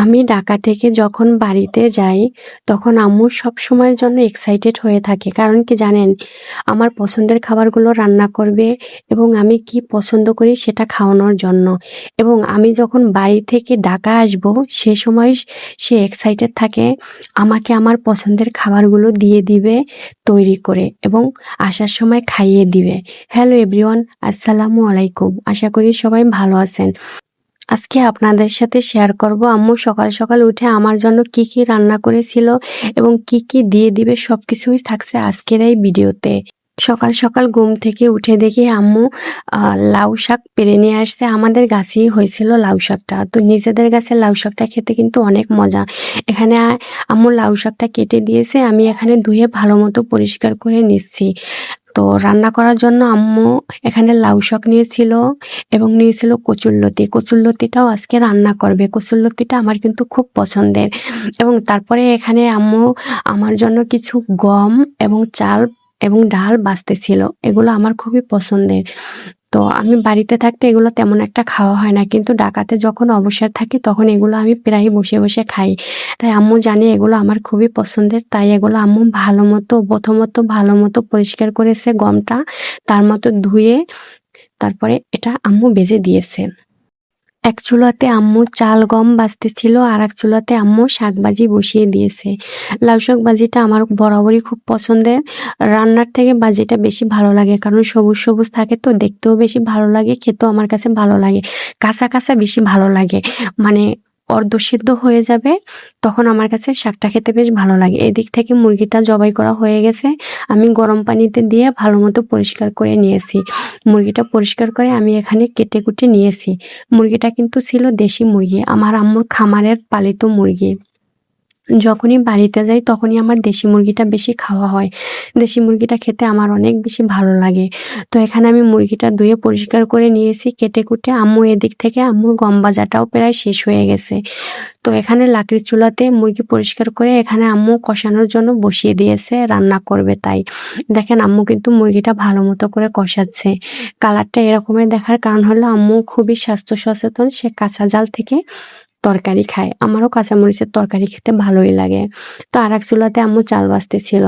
আমি ঢাকা থেকে যখন বাড়িতে যাই, তখন আম্মু সব সময়ের জন্য এক্সাইটেড হয়ে থাকে। কারণ কি জানেন, আমার পছন্দের খাবারগুলো রান্না করবে এবং আমি কি পছন্দ করি সেটা খাওয়ানোর জন্য। এবং আমি যখন বাড়ি থেকে ঢাকা আসব, সে সময় সে এক্সাইটেড থাকে, আমাকে আমার পছন্দের খাবারগুলো দিয়ে দিবে, তৈরি করে এবং আসার সময় খাইয়ে দিবে। হ্যালো এভরিওয়ান আসসালামু আলাইকুম। আশা করি সবাই ভালো আছেন। আজকে আপনাদের সাথে শেয়ার করব। আম্মু সকাল সকাল উঠে আমার জন্য কি কি রান্না করেছিল এবং কি কি দিয়ে দিবে সবকিছুই থাকছে আজকের এই ভিডিওতে। সকাল সকাল ঘুম থেকে উঠে দেখি আম্মু লাউ শাক পেরে নিয়ে আসছে। আমাদের গাছেই হয়েছিল লাউ শাকটা। তো নিজেদের গাছের লাউ শাকটা খেতে কিন্তু অনেক মজা। এখানে আম্মু লাউ শাকটা কেটে দিয়েছে। আমি এখানে ধুয়ে ভালো মতো পরিষ্কার করে নিচ্ছি। তো রান্না করার জন্য আম্মু এখানে লাউ শাক নিয়েছিল এবং নিয়েছিল কচুরলতি কচুরলতিটাও আজকে রান্না করবে। কচুরলতিটা আমার কিন্তু খুব পছন্দের। এবং তারপরে এখানে আম্মু আমার জন্য কিছু গম এবং চাল এবং ডাল বাঁচতেছিল। এগুলো আমার খুবই পছন্দের। তো আমি বাড়িতে থাকতে এগুলো তেমন একটা খাওয়া হয় না। কিন্তু ডাকাতে যখন অবসর থাকি তখন এগুলো আমি প্রায় বসে বসে খাই। তাই আম্মু জানে এগুলো আমার খুবই পছন্দের। তাই এগুলো আম্মু ভালো মতো, প্রথমত ভালো মতো পরিষ্কার করেছে গমটা, তার মতো ধুয়ে তারপরে এটা আম্মু বেজে দিয়েছে। এক চুলাতে আম্মু চাল গম বাঁচতেছিল আর এক চুলাতে আম্মু শাকবাজি বসিয়ে দিয়েছে। লাউ শাক বাজিটা আমার বরাবরই খুব পছন্দের। রান্নার থেকে বাজিটা বেশি ভালো লাগে, কারণ সবুজ সবুজ থাকে তো দেখতেও বেশি ভালো লাগে, খেতেও আমার কাছে ভালো লাগে, কাঁচা কাঁচা বেশি ভালো লাগে। মানে অর্ধসিদ্ধ হয়ে যাবে, তখন আমার কাছে শাকটা খেতে বেশ ভালো লাগে। এদিক থেকে মুরগিটা জবাই করা হয়ে গেছে। আমি গরম পানিতে দিয়ে ভালো মতো পরিষ্কার করে নিয়েছি। মুরগিটা পরিষ্কার করে আমি এখানে কেটে কুটে নিয়েছি। মুরগিটা কিন্তু ছিল দেশি মুরগি। আমার আম্মুর খামারের পালিত মুরগি। যখনই বাড়িতে যাই তখনই আমার দেশি মুরগিটা বেশি খাওয়া হয়। দেশি মুরগিটা খেতে আমার অনেক বেশি ভালো লাগে। তো এখানে আমি মুরগিটা ধুয়ে পরিষ্কার করে নিয়েছি, কেটে কুটে আম্মু এদিক থেকে আম্মুর গম বাজাটাও প্রায় শেষ হয়ে গেছে। তো এখানে লাকড়ির চুলাতে মুরগি পরিষ্কার করে এখানে আম্মু কষানোর জন্য বসিয়ে দিয়েছে, রান্না করবে তাই। দেখেন আম্মু কিন্তু মুরগিটা ভালো মতো করে কষাচ্ছে। কালারটা এরকমের দেখার কারণ হলো আম্মু খুবই স্বাস্থ্য সচেতন, সে কাঁচা জাল থেকে তরকারি খায়। আমারও কাঁচামরিচের তরকারি খেতে ভালোই লাগে। তো আর এক চুলাতে আম্মু চাল বাছতেছিল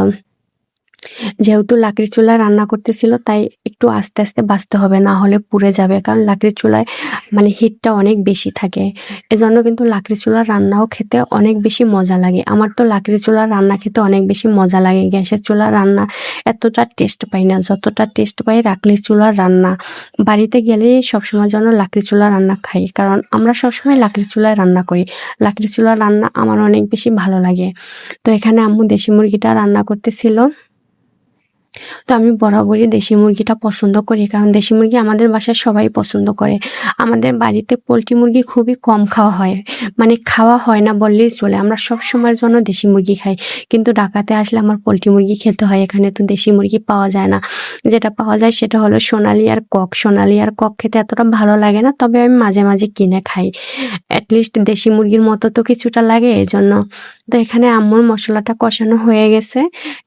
যেহেতু লাকড়ির চুলায় রান্না করতেছিল, তাই একটু আস্তে আস্তে বাঁচতে হবে, না হলে পুড়ে যাবে। কারণ লাকড়ির চুলায় মানে হিটটা অনেক বেশি থাকে। এজন্য কিন্তু লাকড়ির চুলার রান্নাও খেতে অনেক বেশি মজা লাগে। আমার তো লাকড়ির চুলার রান্না খেতে অনেক বেশি মজা লাগে। গ্যাসের চুলার রান্না এতটা টেস্ট পাই না। যতটা টেস্ট পাই লাকড়ির চুলার রান্না। বাড়িতে গেলে সবসময় যেন লাকড়ির চুলা রান্না খাই। কারণ আমরা সবসময় লাকড়ির চুলায় রান্না করি। লাকড়ির চুলার রান্না আমার অনেক বেশি ভালো লাগে। তো এখানে আম্মু দেশি মুরগিটা রান্না করতেছিল। তো আমি বরাবরই দেশি মুরগিটা পছন্দ করি, কারণ দেশি মুরগি আমাদের বাসায় সবাই পছন্দ করে। আমাদের বাড়িতে পোলট্রি মুরগি খুবই কম খাওয়া হয় মানে খাওয়া হয় না বললেই চলে। আমরা সব সময়ের জন্য দেশি মুরগি খাই, কিন্তু ঢাকাতে আসলে আমার পোলট্রি মুরগি খেতে হয়, এখানে তো দেশি মুরগি পাওয়া যায় না। যেটা পাওয়া যায় সেটা হলো সোনালি আর কক। সোনালি আর কক খেতে এতটা ভালো লাগে না, তবে আমি মাঝে মাঝে কিনে খাই। অ্যাটলিস্ট দেশি মুরগির মতো তো কিছুটা লাগে এই জন্য তো এখানে আম্মুর মশলাটা কষানো হয়ে গেছে।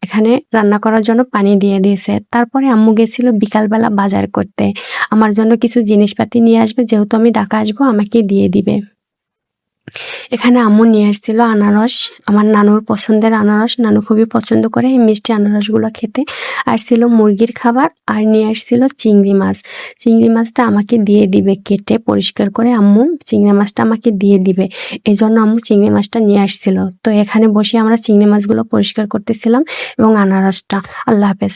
এখানে রান্না করার জন্য পানি দিয়ে দিয়েছে। তারপরে আম্মু গেছিল বিকালবেলা বাজার করতে। আমার জন্য কিছু জিনিসপাতি নিয়ে আসবে, যেহেতু আমি ঢাকা আসব, আমাকে দিয়ে দিবে। এখানে আম্মু নিয়ে আসছিল আনারস। আমার নানুর পছন্দের আনারস। নানু খুবই পছন্দ করে এই মিষ্টি আনারসগুলো খেতে। আর ছিল মুরগির খাবার আর নিয়ে আসছিল চিংড়ি মাছ। চিংড়ি মাছটা আমাকে দিয়ে দিবে কেটে পরিষ্কার করে আম্মু। চিংড়ি মাছটা আমাকে দিয়ে দিবে। এই জন্য আম্মু চিংড়ি মাছটা নিয়ে আসছিল। তো এখানে বসে আমরা চিংড়ি মাছগুলো পরিষ্কার করতেছিলাম এবং আনারসটা। আল্লাহ হাফেজ।